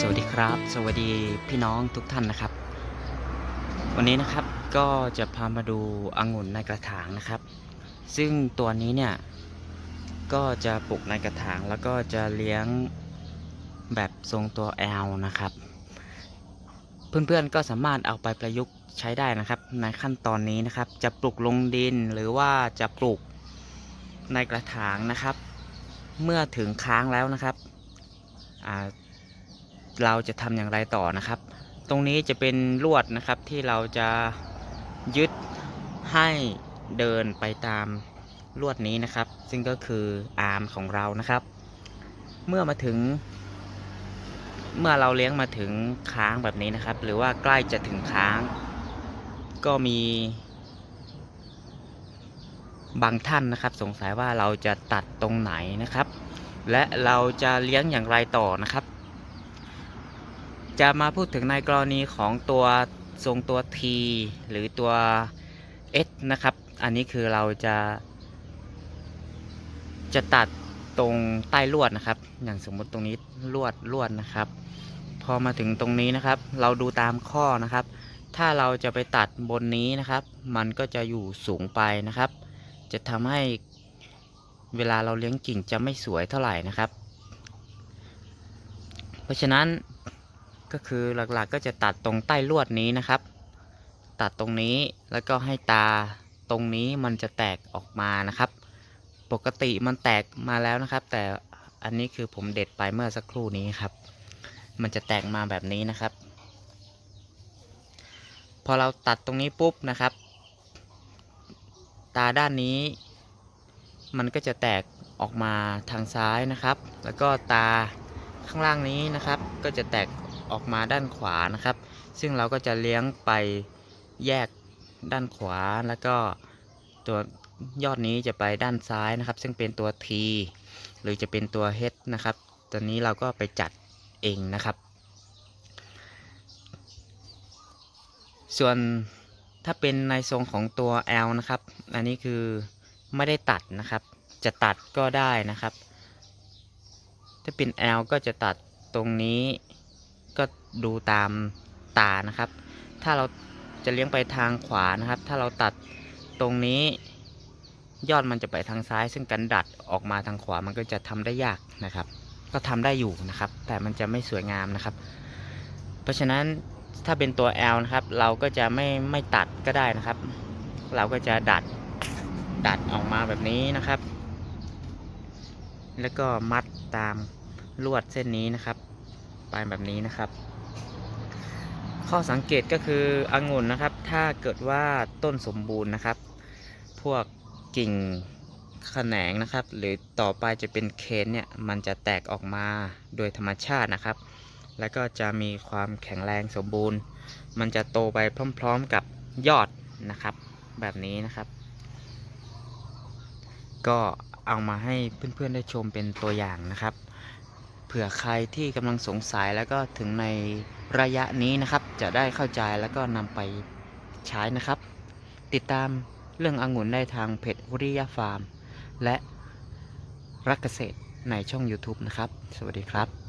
สวัสดีครับ สวัสดีพี่น้องทุกท่านนะครับ วันนี้นะครับก็จะพามาดูองุ่นในกระถางนะครับ ซึ่งตัวนี้เนี่ยก็จะปลูกในกระถางแล้วก็จะเลี้ยงแบบทรงตัว L นะครับ เพื่อนๆก็สามารถเอาไปประยุกต์ใช้ได้นะครับ ในขั้นตอนนี้นะครับ จะปลูกลงดินหรือว่าจะปลูกในกระถางนะครับ เมื่อถึงค้างแล้วนะครับอ่า เราจะทำอย่างไรต่อนะครับ ตรงนี้จะเป็นลวดนะครับที่เราจะยึดให้เดินไปตามลวดนี้นะครับ ซึ่งก็คืออาร์มของเรานะครับ เมื่อมาถึง เมื่อเราเลี้ยงมาถึงค้างแบบนี้นะครับ หรือว่าใกล้จะถึงค้าง ก็มีบางท่านนะครับ สงสัยว่าเราจะตัดตรงไหนนะครับ และเราจะเลี้ยงอย่างไรต่อนะครับ จะมาพูดถึงในกรณีของตัวทรงตัว T หรือตัว S นะครับ อันนี้คือเราจะ จะตัดตรงใต้ลวดนะครับ อย่างสมมติตรงนี้ลวดลวดนะครับ พอมาถึงตรงนี้นะครับ เราดูตามข้อนะครับ ถ้าเราจะไปตัดบนนี้นะครับ มันก็จะอยู่สูงไปนะครับ จะทำให้เวลาเราเลี้ยงกิ่งจะไม่สวยเท่าไหร่นะครับ เพราะฉะนั้น ก็คือหลักๆก็จะตัดตรงใต้ลวดนี้นะครับ ตัดตรงนี้แล้วก็ให้ตาตรงนี้มันจะแตกออกมานะครับ ปกติมันแตกมาแล้วนะครับ แต่อันนี้คือผมเด็ดไปเมื่อสักครู่นี้ครับ มันจะแตกมาแบบนี้นะครับ พอเราตัดตรงนี้ปุ๊บนะครับ ตาด้านนี้ มันก็จะแตกออกมาทางซ้ายนะครับ แล้วก็ตาข้างล่างนี้นะครับ ก็จะแตก ออกมาด้านขวานะครับ ซึ่งเราก็จะเลี้ยงไปแยกด้านขวาแล้วก็ตัวยอดนี้จะไปด้านซ้ายนะครับ ซึ่งเป็นตัว T หรือจะเป็นตัว H นะครับตัวนี้เราก็ไปจัดเองนะครับ ส่วนถ้าเป็นในทรงของตัว L นะครับ อันนี้คือไม่ได้ตัดนะครับ จะตัดก็ได้นะครับ ถ้าเป็น L ก็จะตัดตรงนี้ ก็ดูตามตานะครับ ถ้าเราจะเลี้ยงไปทางขวานะครับ ถ้าเราตัดตรงนี้ ยอดมันจะไปทางซ้าย ซึ่งการดัดออกมาทางขวามันก็จะทำได้ยากนะครับ ก็ทำได้อยู่นะครับ แต่มันจะไม่สวยงามนะครับ เพราะฉะนั้นถ้าเป็นตัว L นะครับ เราก็จะไม่ไม่ตัดก็ได้นะครับ เราก็จะดัดดัดออกมาแบบนี้นะครับ แล้วก็มัดตามลวดเส้นนี้นะครับ ไปแบบนี้นะครับ ข้อสังเกตก็คือองุ่นนะครับ ถ้าเกิดว่าต้นสมบูรณ์นะครับ พวกกิ่งแขนงนะครับ หรือต่อไปจะเป็นเคนเนี่ยมันจะแตกออกมาโดยธรรมชาตินะครับ แล้วก็จะมีความแข็งแรงสมบูรณ์ มันจะโตไปพร้อม ๆกับยอดนะครับ แบบนี้นะครับ ก็เอามาให้เพื่อนๆได้ชมเป็นตัวอย่างนะครับ เผื่อใครที่กำลังสงสัยแล้วก็ถึงในระยะนี้นะครับ จะได้เข้าใจแล้วก็นำไปใช้นะครับ ติดตามเรื่ององุ่นได้ทางเพจวริยาฟาร์ม และรักเกษตรในช่อง YouTube นะครับ สวัสดีครับ